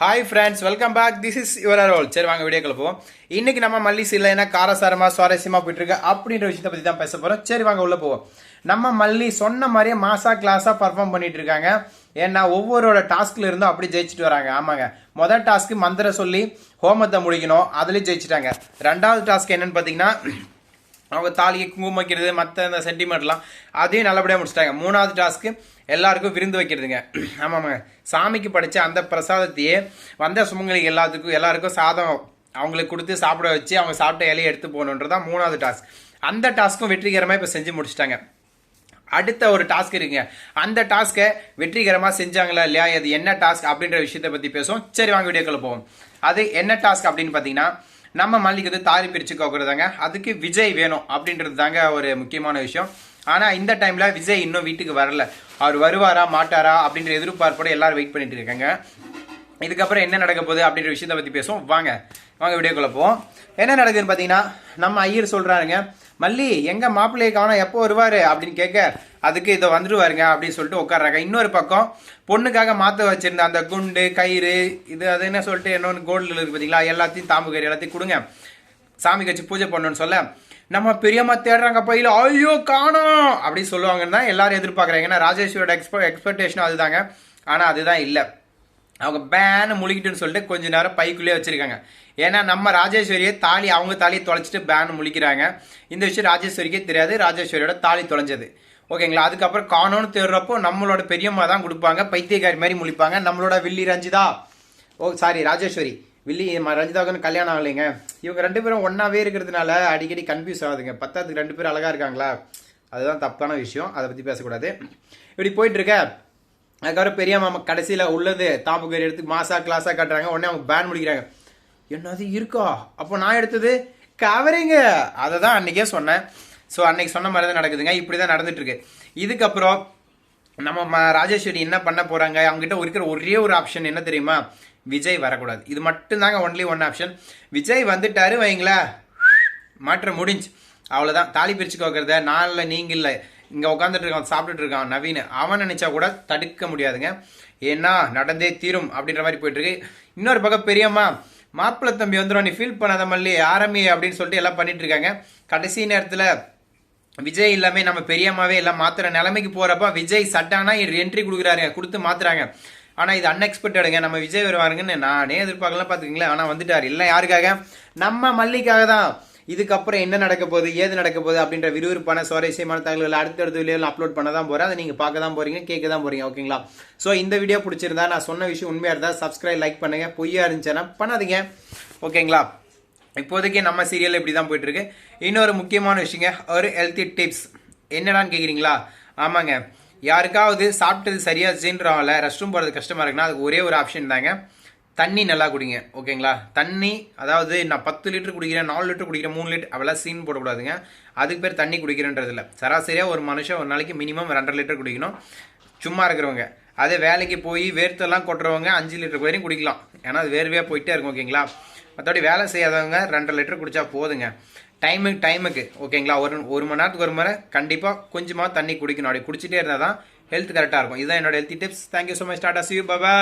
Hi friends welcome back this is your role சரி வாங்க வீடியோக்குள்ள போவோம். இன்றைக்கி நம்ம மல்லி சீல ஏன்னா காரசாரமாக சுவாரஸ்யமாக போயிட்டுருக்கு அப்படின்ற விஷயத்தை பற்றி தான் பேச போகிறோம் சரி வாங்க உள்ளே போவோம். நம்ம மல்லி சொன்ன மாதிரியே மாசா கிளாஸாக பர்ஃபார்ம் பண்ணிட்டு இருக்காங்க. ஏன்னா ஒவ்வொருவோட டாஸ்க்ல இருந்தும் அப்படி ஜெயிச்சுட்டு வராங்க. ஆமாங்க. முதல் டாஸ்க்கு மந்திர சொல்லி ஹோமத்தை முடிக்கணும். அதுலேயும் ஜெயிச்சிட்டாங்க. ரெண்டாவது டாஸ்க் என்னன்னு பார்த்தீங்கன்னா அவங்க தாலியை குங்குமம் வைக்கிறது மற்ற இந்த சென்டிமெண்ட்லாம் அதையும் நல்லபடியாக முடிச்சிட்டாங்க. மூணாவது டாஸ்க்கு எல்லாருக்கும் விருந்து வைக்கிறதுங்க. ஆமாம்ங்க சாமிக்கு படித்த அந்த பிரசாதத்தையே வந்த சுமங்களுக்கு எல்லாத்துக்கும் எல்லாருக்கும் சாதம் அவங்களுக்கு கொடுத்து சாப்பிட வச்சு அவங்க சாப்பிட்ட இலையை எடுத்து போகணுன்றதான் மூணாவது டாஸ்க் அந்த டாஸ்க்கும் வெற்றிகரமாக இப்போ செஞ்சு முடிச்சிட்டாங்க. அடுத்த ஒரு டாஸ்க் இருக்குங்க. அந்த டாஸ்க்கை வெற்றிகரமாக செஞ்சாங்களா இல்லையா அது என்ன டாஸ்க் அப்படின்ற விஷயத்தை பற்றி பேசுவோம். சரி வாங்க வீடியோக்குள்ளே போவோம். அது என்ன டாஸ்க் அப்படின்னு பார்த்தீங்கன்னா நம்ம மல்லிக்கு வந்து தாரி பிரித்து கோக்குறதாங்க. அதுக்கு விஜய் வேணும் அப்படின்றது தாங்க ஒரு முக்கியமான விஷயம். ஆனால் இந்த டைமில் விஜய் இன்னும் வீட்டுக்கு வரல. அவர் வருவாரா மாட்டாரா அப்படின்ற எதிர்பார்ப்போட எல்லாரும் வெயிட் பண்ணிட்டு இருக்காங்க. இதுக்கப்புறம் என்ன நடக்க போகுது அப்படின்ற விஷயத்தை பற்றி பேசுவோம். வாங்க. வாங்க வீடியோ போவோம். என்ன நடக்குதுன்னு பார்த்தீங்கன்னா நம்ம ஐயர் சொல்கிறாருங்க மல்லி எங்கள் மாப்பிள்ளையை காணோம் எப்போ வருவார்? அப்படின்னு கேட்க அதுக்கு இதை வந்துடுவாருங்க அப்படின்னு சொல்லிட்டு உட்கார்றாங்க. இன்னொரு பக்கம் பொண்ணுக்காக மாற்ற வச்சுருந்த அந்த குண்டு கயிறு இது அது என்ன சொல்லிட்டு இன்னொன்று கோல்டில் இருக்கு பார்த்தீங்களா எல்லாத்தையும் தாம்பு கயிறு எல்லாத்தையும் கொடுங்க. சாமிக்கு வச்சு பூஜை பண்ணணும்னு சொல்ல நம்ம பெரியம்மா தேடுறாங்க பையில ஐயோ காணோம் அப்படின்னு சொல்லுவாங்கன்னு தான் எல்லாரும் எதிர்பார்க்குறாங்க. ஏன்னா ராஜேஸ்வரோட எக்ஸ்பெ எக்ஸ்பெக்டேஷனும் அதுதாங்க. ஆனால் அதுதான் இல்லை. அவங்க பேனு முழிக்கிட்டுன்னு சொல்லிட்டு கொஞ்ச நேரம் பைக்குள்ளேயே வச்சுருக்காங்க. ஏன்னா நம்ம ராஜேஸ்வரியை தாலி அவங்க தாலியை தொலைச்சிட்டு பேனு முழிக்கிறாங்க. இந்த விஷயம் ராஜேஸ்வரிக்கே தெரியாது. ராஜேஸ்வரியோட தாலி தொலைஞ்சது. ஓகேங்களா? அதுக்கப்புறம் காணோன்னு தேடுறப்போ நம்மளோட பெரியம்மா தான் கொடுப்பாங்க. பைத்தியக்காரி மாதிரி முழிப்பாங்க. நம்மளோட வில்லி ரஞ்சிதா. ஓ சாரி ராஜேஸ்வரி. வில்லி ரஞ்சிதாவுக்கு கல்யாணம் ஆகலைங்க. இவங்க ரெண்டு பேரும் ஒன்றாவே இருக்கிறதுனால அடிக்கடி கன்ஃபியூஸ் ஆகுதுங்க. பத்தாவதுக்கு ரெண்டு பேரும் அழகா இருக்காங்களா? அதுதான் தப்பான விஷயம். அதை பற்றி பேசக்கூடாது. இப்படி போயிட்டுருக்க அதுக்கப்புறம் பெரிய மாமா கடைசியில் உள்ளது தாம்புகர் எடுத்து மாசா கிளாஸாக காட்டுறாங்க. உடனே அவங்க பேன் முடிக்கிறாங்க. என்னது இருக்கா? அப்போ நான் எடுத்தது கவரிங்க அதை தான் அன்னைக்கே சொன்னேன். ஸோ அன்னைக்கு சொன்ன மாதிரி தான் நடக்குதுங்க. இப்படி தான் நடந்துட்டு இருக்கு இதுக்கப்புறம் நம்ம ம- ராஜேஸ்வரி என்ன பண்ண போகிறாங்க அவங்ககிட்ட இருக்கிற ஒரே ஒரு ஆப்ஷன் என்ன தெரியுமா? விஜய் வரக்கூடாது. இது மட்டும்தாங்க ஒன்லி ஒன் ஆப்ஷன் விஜய் வந்துட்டாரு வைங்களேன். மாற்றம் முடிஞ்சு. அவ்வளோதான் தாலி பிரிச்சு கோக்கிறத. நான் இல்லை நீங்கள் இல்லை. இங்கே உட்காந்துட்டு இருக்கான் சாப்பிட்டுட்டு இருக்கான் நவீன். அவன் நினைச்சா கூட தடுக்க முடியாதுங்க. ஏன்னா நடந்தே தீரும் அப்படின்ற மாதிரி போயிட்டு இருக்கு இன்னொரு பக்கம் பெரியம்மா மாப்பிள்ளை தம்பி வந்துடும் நீ ஃபீல் பண்ணாத மல்லி ஆரம்பி அப்படின்னு சொல்லிட்டு எல்லாம் பண்ணிட்டு இருக்காங்க. கடைசி நேரத்தில் விஜய் எல்லாமே நம்ம பெரியம்மாவே எல்லாம் மாத்துற நிலைமைக்கு போகிறப்ப விஜய் சட்டானா என்ட்ரி கொடுக்குறாருங்க கொடுத்து மாத்துறாங்க. ஆனால் இது அன்எக்ஸ்பெக்டடுங்க நம்ம விஜய் வருவாருங்கன்னு நானே எதிர்பார்க்கலாம் பார்த்துக்கிங்களேன். ஆனால் வந்துட்டார். இல்லை யாருக்காக? நம்ம மல்லிக்காக தான். இதுக்கப்புறம் என்ன நடக்க போகுது ஏது நடக்க போகுது அப்படின்ற விறுவிறுப்பான சுவாரஸ்யமான தகவல்கள் அடுத்தடுத்த வீடியோவில் அப்லோட் பண்ண தான் போகிறேன் அதை நீங்கள் பார்க்க தான் போறீங்க கேட்க தான் போகிறீங்க ஓகேங்களா ஸோ இந்த வீடியோ பிடிச்சிருந்தா நான் சொன்ன விஷயம் உண்மையாக இருந்தால் சப்ஸ்கிரைப் லைக் பண்ணுங்கள் பொய்யா இருந்துச்சுன்னா பண்ணாதீங்க ஓகேங்களா இப்போதைக்கு நம்ம சீரியல் இப்படி தான் போயிட்டுருக்கு. இன்னொரு முக்கியமான விஷயங்க ஒரு ஹெல்த்தி டிப்ஸ் என்னடான்னு கேட்குறீங்களா ஆமாங்க. யாருக்காவது சாப்பிட்டது சரியா ஜீன்றாவில் ரெஸ்ட் ரூம் போகிறது கஷ்டமாக இருக்குன்னா அதுக்கு ஒரே ஒரு ஆப்ஷன் தாங்க. தண்ணி நல்லா குடிங்க ஓகேங்களா? தண்ணி அதாவது நான் பத்து லிட்டர் குடிக்கிறேன் நாலு லிட்டர் குடிக்கிறேன் மூணு லிட்டர் அவெல்லாம் சீன் போடக்கூடாதுங்க. அதுக்கு பேர் தண்ணி குடிக்கிறேன்றது இல்லை. சராசரியாக ஒரு மனுஷன் ஒரு நாளைக்கு மினிமம் ரெண்டரை லிட்டர் குடிக்கணும். சும்மா இருக்கிறவங்க. அதே வேலைக்கு போய் வேர்த்தெல்லாம் கொட்டுறவங்க அஞ்சு லிட்டர் வரையும் குடிக்கலாம். ஏன்னா அது வேர்வையாக போயிட்டே இருக்கும் ஓகேங்களா? மற்றபடி வேலை செய்யாதவங்க ரெண்டரை லிட்டர் குடித்தா போதுங்க. டைமுக்கு டைமுக்கு ஓகேங்களா? ஒரு ஒரு மணி நேரத்துக்கு ஒரு முறை கண்டிப்பாக கொஞ்சமாக தண்ணி குடிக்கணும். அப்படி குடிச்சிட்டே இருந்தால் தான் ஹெல்த் கரெக்டாக இருக்கும். இதுதான் என்னோட health tips thank you so much tata see you Baba